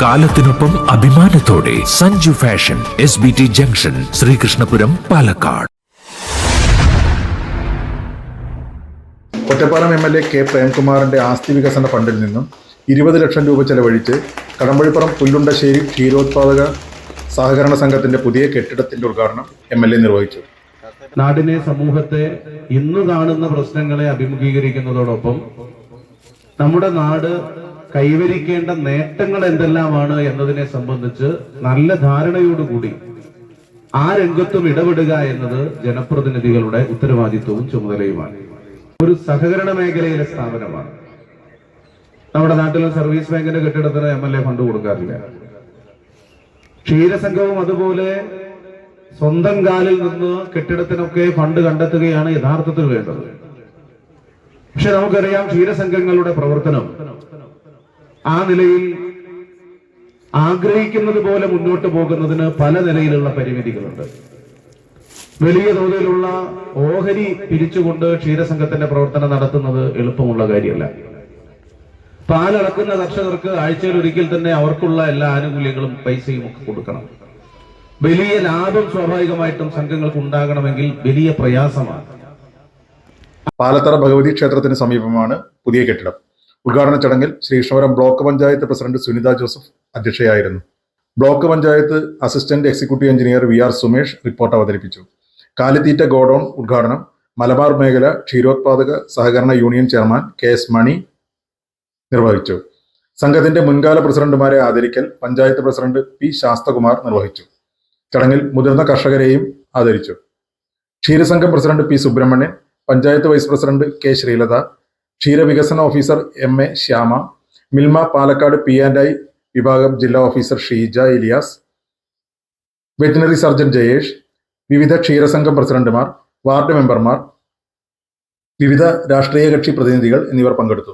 കാലത്തിനൊപ്പം അഭിമാനത്തോടെ Sanju fashion S B T junction Sreekrishnapuram Palakkad. Ottapalam M L A K പ്രേംകുമാറിന്റെ ആസ്തി വികസന ഫണ്ടിൽ നിന്നും ഇരുപത് ലക്ഷം രൂപ ചെലവഴിച്ച് കടമ്പഴിപ്പുറം പുല്ലുണ്ടശ്ശേരി ക്ഷീരോത്പാദക സഹകരണ സംഘത്തിന്റെ പുതിയ കെട്ടിടത്തിന്റെ ഉദ്ഘാടനം എം എൽ എ നിർവഹിച്ചു. നാടിനെ സമൂഹത്തെ ഇന്ന് കാണുന്ന പ്രശ്നങ്ങളെ അഭിമുഖീകരിക്കുന്നതോടൊപ്പം നമ്മുടെ നാട് കൈവരിക്കേണ്ട നേട്ടങ്ങൾ എന്തെല്ലാമാണ് എന്നതിനെ സംബന്ധിച്ച് നല്ല ധാരണയോടുകൂടി ആ രംഗത്തും ഇടപെടുക എന്നത് ജനപ്രതിനിധികളുടെ ഉത്തരവാദിത്വവും ചുമതലയുമാണ്. ഒരു സഹകരണ മേഖലയിലെ സ്ഥാപനമാണ്. നമ്മുടെ നാട്ടിലെ സർവീസ് ബാങ്കിന്റെ കെട്ടിടത്തിന് എം എൽ എ ഫണ്ട് കൊടുക്കാറില്ല. ക്ഷീരസംഘവും അതുപോലെ സ്വന്തം കാലിൽ നിന്ന് കെട്ടിടത്തിനൊക്കെ ഫണ്ട് കണ്ടെത്തുകയാണ് യഥാർത്ഥത്തിൽ വേണ്ടത്. പക്ഷെ നമുക്കറിയാം ക്ഷീരസംഘങ്ങളുടെ പ്രവർത്തനം ആ നിലയിൽ ആഗ്രഹിക്കുന്നത് പോലെ മുന്നോട്ട് പോകുന്നതിന് പല നിലയിലുള്ള പരിമിതികളുണ്ട്. വലിയ തോതിലുള്ള ഓഹരി പിരിച്ചുകൊണ്ട് ക്ഷീരസംഘത്തിന്റെ പ്രവർത്തനം നടത്തുന്നത് എളുപ്പമുള്ള കാര്യമല്ല. പാലടക്കുന്ന കർഷകർക്ക് ആഴ്ചയിൽ ഒരിക്കൽ തന്നെ അവർക്കുള്ള എല്ലാ ആനുകൂല്യങ്ങളും പൈസയും ഒക്കെ കൊടുക്കണം. വലിയ ലാഭം സ്വാഭാവികമായിട്ടും സംഘങ്ങൾക്ക് ഉണ്ടാകണമെങ്കിൽ വലിയ പ്രയാസമാണ്. പാലത്തറ ഭഗവതി ക്ഷേത്രത്തിന് സമീപമാണ് പുതിയ കെട്ടിടം. ഉദ്ഘാടന ചടങ്ങിൽ Sreekrishnapuram block panchayat president Sunitha Joseph അധ്യക്ഷയായിരുന്നു. Block panchayat assistant executive engineer V R Sumesh report അവതരിപ്പിച്ചു. കാലിത്തീറ്റ ഗോഡൌൺ ഉദ്ഘാടനം മലബാർ മേഖല ക്ഷീരോത്പാദക സഹകരണ union chairman K S Mani നിർവഹിച്ചു. സംഘത്തിന്റെ മുൻകാല പ്രസിഡന്റുമാരെ ആദരിക്കൽ പഞ്ചായത്ത് പ്രസിഡന്റ് പി ശാസ്തകുമാർ നിർവഹിച്ചു. ചടങ്ങിൽ മുതിർന്ന കർഷകരെയും ആദരിച്ചു. ക്ഷീരസംഘം president P Subramanian panchayat vice president K Sreelatha ക്ഷീരവികസന officer M A Shyama Milma Palakkad P and I വിഭാഗം ജില്ലാ officer Sheeja Ilyas veterinary surgeon Jayesh വിവിധ ക്ഷീരസംഘം പ്രസിഡന്റുമാർ വാർഡ് മെമ്പർമാർ വിവിധ രാഷ്ട്രീയ കക്ഷി പ്രതിനിധികൾ എന്നിവർ പങ്കെടുത്തു.